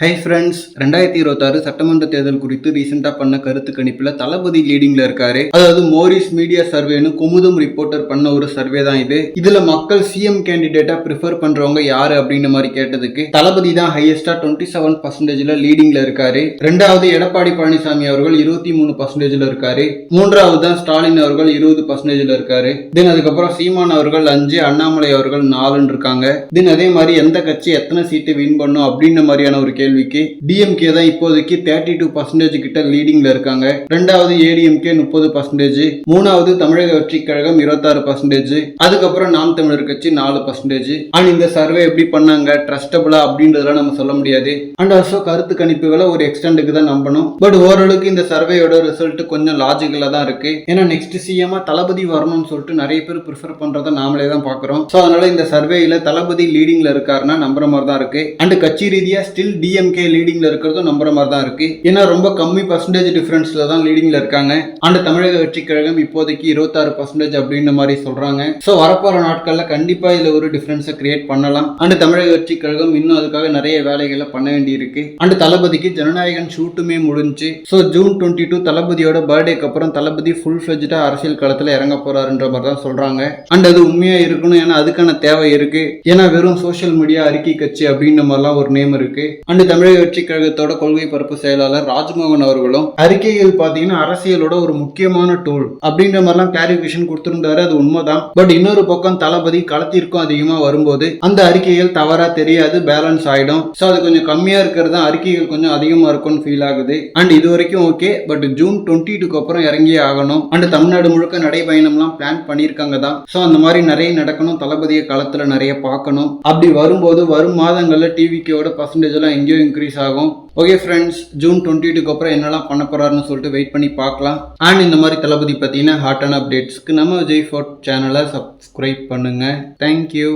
Hi friends ரெண்டாயிரத்தி இருபத்தாறு சட்டமன்ற தேர்தல் குறித்து ரீசெண்டாக பண்ண கருத்து கணிப்புல தளபதி லீடிங்ல இருக்காரு. அதாவது மோரிஸ் மீடியா சர்வேன்னு குமுதம் ரிப்போர்ட்டர் பண்ண ஒரு சர்வே தான் இது. இதுல மக்கள் சிஎம் கேண்டிடேட்டா ப்ரிஃபர் பண்றவங்க யாரு அப்படின்ற மாதிரி கேட்டதுக்கு தளபதி தான் ஹையஸ்டா டுவெண்ட்டி செவன் பர்சன்டேஜ்ல லீடிங்ல இருக்காரு. ரெண்டாவது எடப்பாடி பழனிசாமி அவர்கள் இருபத்தி மூணு பர்சன்டேஜ்ல இருக்காரு. மூன்றாவது தான் ஸ்டாலின் அவர்கள் இருபது பர்சன்டேஜ்ல இருக்காரு. தென் அதுக்கப்புறம் சீமான் அவர்கள் அஞ்சு அண்ணாமலை அவர்கள் நாலுன்னு இருக்காங்க. தென் அதே மாதிரி எந்த கட்சி எத்தனை சீட்டு வின் பண்ணும் அப்படின்ற மாதிரியான ஒரு கேள்விக்கு டிஎம்கே தான் இப்போதைக்கு தேர்ட்டி டூ பர்சன்டேஜ் கிட்ட லீடிங்ல இருக்காங்க. ரெண்டாவது ஏடிஎம்கே முப்பது பர்சன்டேஜ் மூணாவது தமிழக வெற்றி கழகம் இருபத்தாறு பர்சன்டேஜ் அதுக்கப்புறம் நாம் தமிழர் கட்சி நாலு பர்சன்டேஜ் அண்ட் இந்த சர்வே எப்படி பண்ணாங்க? ட்ரஸ்டபிளா அப்படின்றதெல்லாம் நம்ம சொல்ல முடியாது. அண்ட் ஆல்சோ கருத்து கணிப்புகளை ஒரு எக்ஸ்டெண்டுக்கு தான் நம்பணும். பட் ஓரளவுக்கு இந்த சர்வேயோட ரிசல்ட் கொஞ்சம் லாஜிக்கலா தான் இருக்கு. ஏன்னா நெக்ஸ்ட் சிஎம்மா தளபதி வரணும்னு சொல்லிட்டு நிறைய பேர் ப்ரிஃபர் பண்றதை நாமளே தான் பாக்குறோம் ஸோ அதனால இந்த சர்வேயில தளபதி லீடிங்ல இருக்காருன்னா நம்புற மாதிரி தான் இருக்கு. அண்ட் கட்சி ரீதியா ஸ்டில் டி டிஎம்கே லீடிங்ல இருக்கிறதும் நம்புற மாதிரி தான் இருக்கு. ஏன்னா ரொம்ப கம்மி பர்சன்டேஜ் டிஃபரன்ஸ்ல தான் லீடிங்ல இருக்காங்க. அண்ட் தமிழக வெற்றி கழகம் இப்போதைக்கு இருபத்தாறு பர்சன்டேஜ் அப்படின்ற மாதிரி சொல்றாங்க. ஸோ வரப்போற நாட்கள்ல கண்டிப்பா இதுல ஒரு டிஃபரன்ஸை கிரியேட் பண்ணலாம். அண்ட் தமிழக வெற்றி கழகம் இன்னும் அதுக்காக நிறைய வேலைகளை பண்ண வேண்டி இருக்கு அண்ட் தளபதிக்கு ஜனநாயகன் ஷூட்டுமே முடிஞ்சு. ஸோ ஜூன் டுவெண்ட்டி டூ தளபதியோட பர்த்டேக்கு அப்புறம் தளபதி ஃபுல் ஃபிளஜ்டா அரசியல் களத்துல இறங்க போறாருன்ற மாதிரி தான் சொல்றாங்க. அண்ட் அது உண்மையா இருக்கணும் ஏன்னா அதுக்கான தேவை இருக்கு. ஏன்னா வெறும் சோசியல் மீடியா அறிக்கை கட்சி அப்படின்ற மாதிரிலாம் ஒரு நேம் இருக்கு. அண்ட் தமிழக வெற்றி கழகத்தோட கொள்கை பரப்பு செயலாளர் ராஜ்மோகன் அவர்களும் அறிக்கையில் பாத்தீங்கன்னா அரசியலோட ஒரு முக்கியமான டூல் அப்படின்ற மாதிரிலாம் கிளாரிபிகேஷன் கொடுத்திருந்தாரு. அது உண்மைதான். பட் இன்னொரு பக்கம் தளபதி களத்திற்கும் அதிகமா வரும்போது அந்த அறிக்கைகள் தவறா தெரியாது பேலன்ஸ் ஆயிடும். ஸோ அது கொஞ்சம் கம்மியா இருக்கிறது தான் அறிக்கைகள் கொஞ்சம் அதிகமா இருக்கும்னு ஃபீல் ஆகுது. அண்ட் இது வரைக்கும் ஓகே பட் ஜூன் டுவெண்ட்டி டூக்கு அப்புறம் இறங்கியே ஆகணும். அண்ட் தமிழ்நாடு முழுக்க நடைபயணம்லாம் பிளான் பண்ணியிருக்காங்க தான். ஸோ அந்த மாதிரி நிறைய நடக்கணும். தளபதியை களத்துல நிறைய பார்க்கணும். அப்படி வரும்போது வரும் மாதங்கள்ல டிவிக்கோட பர்சன்டேஜ் எல்லாம் எங்கேயோ இன்க்ரீஸ் ஆகும். ஓகே ஃப்ரெண்ட்ஸ் ஜூன் டுவெண்ட்டி டூக்கு அப்புறம் என்னெல்லாம் பண்ண போறாருன்னு சொல்லிட்டு வெயிட் பண்ணி பார்க்கலாம். அண்ட் இந்த மாதிரி தளபதி பார்த்தீங்கன்னா ஹாட்டான அப்டேட்ஸ்க்கு நம்ம விஜய் ஃபோர்ட் சேனலை சப்ஸ்கிரைப் பண்ணுங்க. Thank you